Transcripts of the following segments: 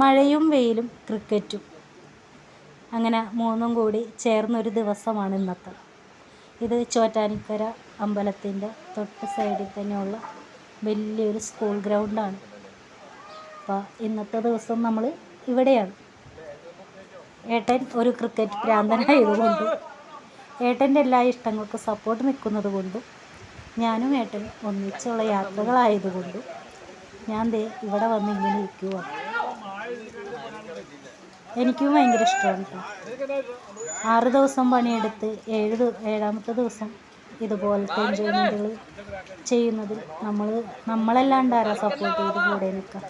മഴയും വെയിലും ക്രിക്കറ്റും. അങ്ങനെ മൂന്നും കൂടി ചേർന്നൊരു ദിവസമാണ് ഇന്നത്തെ. ഇത് ചോറ്റാനിക്കര അമ്പലത്തിന്റെ തൊട്ട് സൈഡിൽ തന്നെയുള്ള വലിയൊരു സ്കൂൾ ഗ്രൗണ്ടാണ്. അപ്പോൾ ഇന്നത്തെ ദിവസം നമ്മൾ ഇവിടെയാണ്. ഏട്ടൻ ഒരു ക്രിക്കറ്റ് ഭ്രാന്തനായതുകൊണ്ടും ഏട്ടന്റെ എല്ലാ ഇഷ്ടങ്ങൾക്കും സപ്പോർട്ട് നിൽക്കുന്നത് കൊണ്ടും ഞാനും ഏട്ടൻ ഒന്നിച്ചുള്ള യാത്രകളായതുകൊണ്ടും ഞാൻ ദേ ഇവിടെ വന്ന് ഇങ്ങനെ ഇരിക്കുവാണ്. എനിക്കും ഭയങ്കര ഇഷ്ടമാണ് കേട്ടോ ആറ് ദിവസം പണിയെടുത്ത് ഏഴ് ഏഴാമത്തെ ദിവസം ഇതുപോലത്തെ എൻജോയ്മെന്റുകൾ ചെയ്യുന്നതിൽ നമ്മൾ നമ്മളല്ലാണ്ട് ആരാ സപ്പോർട്ട് ചെയ്ത് കൂടെ നിൽക്കാം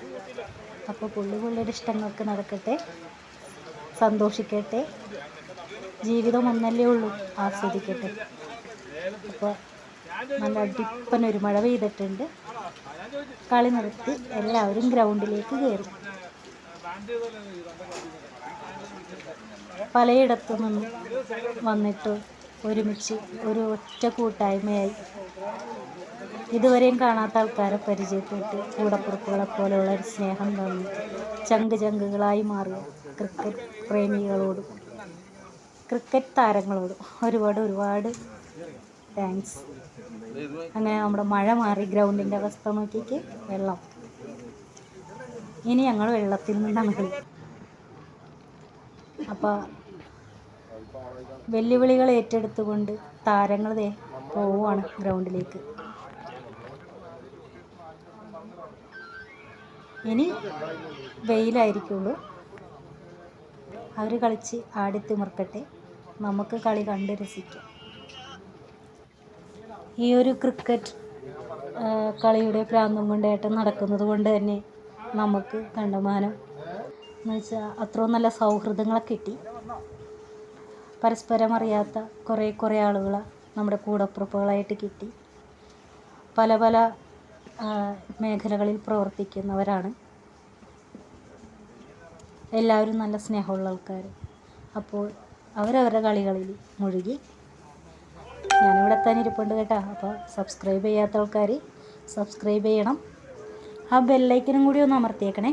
അപ്പോൾ പുള്ളി പുള്ളിയുടെ ഇഷ്ടങ്ങൾക്ക് നടക്കട്ടെ. സന്തോഷിക്കട്ടെ. ജീവിതം ഒന്നല്ലേ ഉള്ളൂ. ആസ്വദിക്കട്ടെ. അപ്പോൾ നല്ല അടിപ്പനൊരു മഴ പെയ്തിട്ടുണ്ട്. കളി നിർത്തി എല്ലാവരും ഗ്രൗണ്ടിലേക്ക് കയറി പലയിടത്തു നിന്നും വന്നിട്ട് ഒരുമിച്ച് ഒരു ഒറ്റ കൂട്ടായ്മയായി. ഇതുവരെയും കാണാത്ത ആൾക്കാരെ പരിചയപ്പെട്ട് കൂടപ്പുറപ്പുകളെ പോലെയുള്ള ഒരു സ്നേഹം തന്നു. ചങ്ക് ചങ്കുകളായി മാറിയ ക്രിക്കറ്റ് പ്രേമികളോടും ക്രിക്കറ്റ് താരങ്ങളോടും ഒരുപാട് ഒരുപാട് താങ്ക്സ് അങ്ങനെ നമ്മുടെ മഴ മാറി ഗ്രൗണ്ടിന്റെ അവസ്ഥ നോക്കിയിട്ട് വെള്ളം. ഇനി ഞങ്ങൾ വെള്ളത്തിൽ നിന്നാണ് കളി അപ്പോൾ വെല്ലുവിളികൾ ഏറ്റെടുത്തുകൊണ്ട് താരങ്ങൾ ദേ പോവുകയാണ് ഗ്രൗണ്ടിലേക്ക്. ഇനി വെയിലായിരിക്കുള്ളൂ. അവർ കളിച്ച് ആടിത്തിമിർക്കട്ടെ. നമുക്ക് കളി കണ്ട് രസിക്കാം. ഈ ഒരു ക്രിക്കറ്റ് കളിയുടെ പ്രാന്തം കൊണ്ട് ഏട്ടൻ നടക്കുന്നത് കൊണ്ട് തന്നെ നമുക്ക് കണ്ടമാനം. എന്ന് വെച്ചാൽ അത്രയും നല്ല സൗഹൃദങ്ങളൊക്കെ കിട്ടി. പരസ്പരം അറിയാത്ത കുറേ കുറേ ആളുകളെ നമ്മുടെ കൂടപ്പുറപ്പുകളായിട്ട് കിട്ടി. പല പല മേഖലകളിൽ പ്രവർത്തിക്കുന്നവരാണ്. എല്ലാവരും നല്ല സ്നേഹമുള്ള ആൾക്കാർ അപ്പോൾ അവരവരുടെ കളികളിൽ മുഴുകി. ഞാനിവിടെ തന്നെ ഇരിപ്പുണ്ട് കേട്ടോ. അപ്പോൾ സബ്സ്ക്രൈബ് ചെയ്യാത്ത ആൾക്കാർ സബ്സ്ക്രൈബ് ചെയ്യണം. ആ ബെല്ലൈക്കനും കൂടി ഒന്ന് അമർത്തിയേക്കണേ.